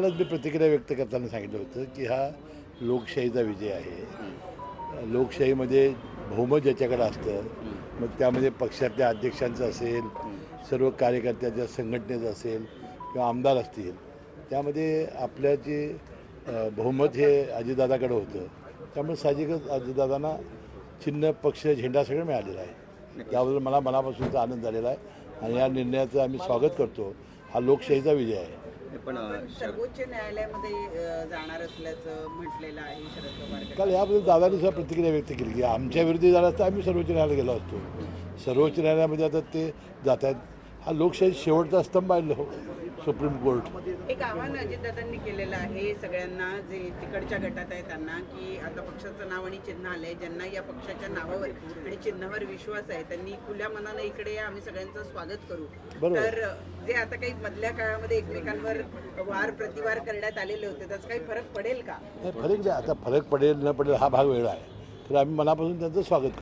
कालच मी प्रतिक्रिया व्यक्त करताना सांगितलं होतं की हा लोकशाहीचा विजय आहे. लोकशाहीमध्ये बहुमत ज्याच्याकडे असतं मग त्यामध्ये पक्षातल्या अध्यक्षांचं असेल सर्व कार्यकर्त्याच्या संघटनेचं असेल किंवा आमदार असतील त्यामध्ये आपल्या जे बहुमत हे अजितदादाकडे होतं त्यामुळे साहजिकच अजितदादांना चिन्ह पक्ष झेंडा सगळं मिळालेला आहे. त्याबद्दल मला मनापासूनचा आनंद झालेला आहे आणि या निर्णयाचं आम्ही स्वागत करतो. हा लोकशाहीचा विजय आहे. पण सर्वोच्च न्यायालयामध्ये जाणार असल्याचं म्हटलेलं आहे शरद पवार. काल याबद्दल दादानी सुद्धा प्रतिक्रिया व्यक्त केली की आमच्या विरोधी झाला तर आम्ही सर्वोच्च न्यायालयात गेलो असतो. सर्वोच्च न्यायालयामध्ये आता ते जात आहेत. हा लोकशाही शेवटचा स्तंभ आहे. लो- सुप्रीम कोर्ट. एक आव्हान अजितदादांनी केलेलं आहे सगळ्यांना जे तिकडच्या गटात आहे त्यांना की आता पक्षाचं नाव आणि चिन्ह आलंय ज्यांना या पक्षाच्या नावावर आणि चिन्हावर विश्वास आहे त्यांनी खुल्या मनानं इकडे या आम्ही सगळ्यांचं स्वागत करू. तर जे आता काही मधल्या काळामध्ये एकमेकांवर वार प्रतिवार करण्यात आलेले होते त्याचा काही फरक पडेल का? फरक आता फरक पडेल न पडेल हा भाग वेगळा आहे. तर आम्ही मनापासून त्यांचं स्वागत